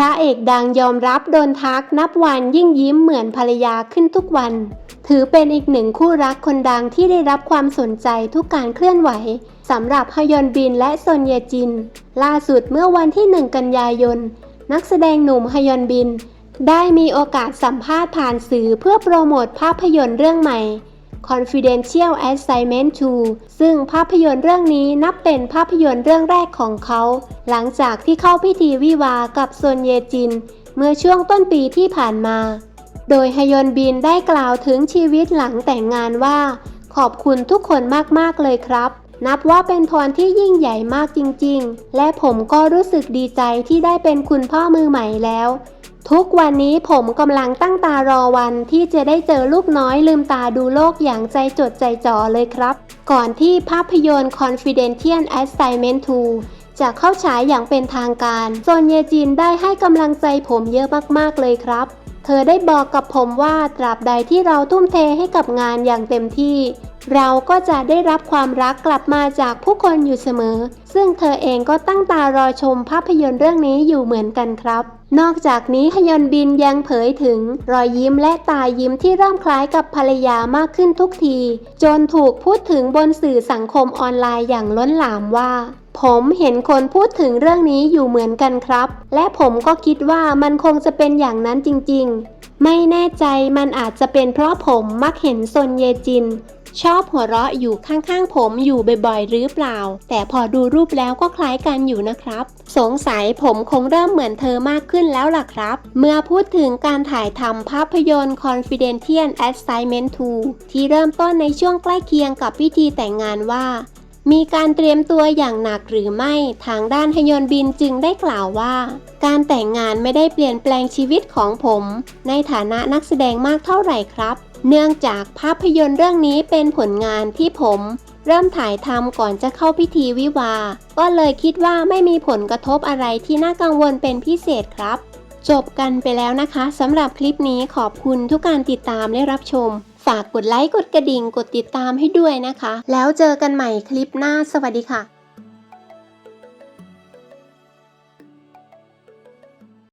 ระเอกดังยอมรับโดนทักนับวันยิ่งยิ้มเหมือนภรรยาขึ้นทุกวัน ถือเป็นอีกหนึ่งคู่รักคนดังที่ได้รับความสนใจทุกการเคลื่อนไหวสำหรับฮยอนบินและซอนเยจิน ล่าสุดเมื่อวันที่ 1 กันยายน นักแสดงหนุ่มฮยอนบิน ได้มีโอกาสสัมภาษณ์ผ่านสื่อเพื่อโปรโมทภาพยนตร์เรื่องใหม่ Confidential Assignment 2 ซึ่งภาพยนตร์เรื่องนี้นับเป็นภาพยนตร์เรื่องแรกของเขา หลังจากที่เข้าพิธีวิวากับซนเยจิน เมื่อช่วงต้นปีที่ผ่านมา โดยฮยอนบินได้กล่าวถึงชีวิตหลังแต่งงานว่า ขอบคุณทุกคนมาก ๆ เลยครับ นับว่าเป็นพรที่ยิ่งใหญ่มากจริง ๆ และผมก็รู้สึกดีใจที่ได้เป็นคุณพ่อมือใหม่แล้ว ทุกวันนี้ผมกำลังตั้งตารอวันที่จะได้เจอลูกน้อยลืมตาดูโลกอย่างใจจดใจจ่อเลยครับ ก่อนที่ภาพยนตร์ Confidential Assignment 2 จะเข้าฉายอย่างเป็นทางการโซนเยจินได้ให้กำลังใจผมเยอะมากๆเลยครับ เธอได้บอกกับผมว่าตราบใดที่เราทุ่มเทให้กับงานอย่างเต็มที่ เราก็จะได้รับความรักกลับมาจากผู้คนอยู่เสมอ ซึ่งเธอเองก็ตั้งตารอชมภาพยนตร์เรื่องนี้อยู่เหมือนกันครับ นอกจากนี้ฮยอนบินยังเผยถึง รอยยิ้มและตายิ้มที่เริ่มคล้ายกับภรรยามากขึ้นทุกที จนถูกพูดถึงบนสื่อสังคมออนไลน์อย่างล้นหลามว่าผมเห็นคนพูดถึงเรื่องนี้อยู่เหมือนกันครับ และผมก็คิดว่ามันคงจะเป็นอย่างนั้นจริงๆ ไม่แน่ใจมันอาจจะเป็นเพราะผมมักเห็นซนเยจิน ชอบหัวเราะอยู่ข้างๆ ผมอยู่บ่อยๆ หรือเปล่า แต่พอดูรูปแล้วก็คล้ายกันอยู่นะครับ สงสัยผมคงเริ่มเหมือนเธอมากขึ้นแล้วล่ะครับ เมื่อพูดถึงการถ่ายทำภาพยนตร์ Confidential Assignment 2 ที่เริ่มต้นในช่วงใกล้เคียงกับพิธีแต่งงานว่า มีการเตรียมตัวอย่างหนักหรือไม่ ทางด้านฮยอนบินจึงได้กล่าวว่า การแต่งงานไม่ได้เปลี่ยนแปลงชีวิตของผม ในฐานะนักแสดงมากเท่าไหร่ครับ เนื่องจากภาพยนตร์เรื่องนี้เป็นผลงานที่ผม เริ่มถ่ายทำก่อนจะเข้าพิธีวิวา ก็เลยคิดว่าไม่มีผลกระทบอะไรที่น่ากังวลเป็นพิเศษครับ จบกันไปแล้วนะคะสำหรับคลิปนี้ขอบคุณทุกการติดตามและรับชม ฝากกดไลค์กดกระดิ่งกดติดตามให้ด้วยนะคะ แล้วเจอกันใหม่คลิปหน้าสวัสดีค่ะ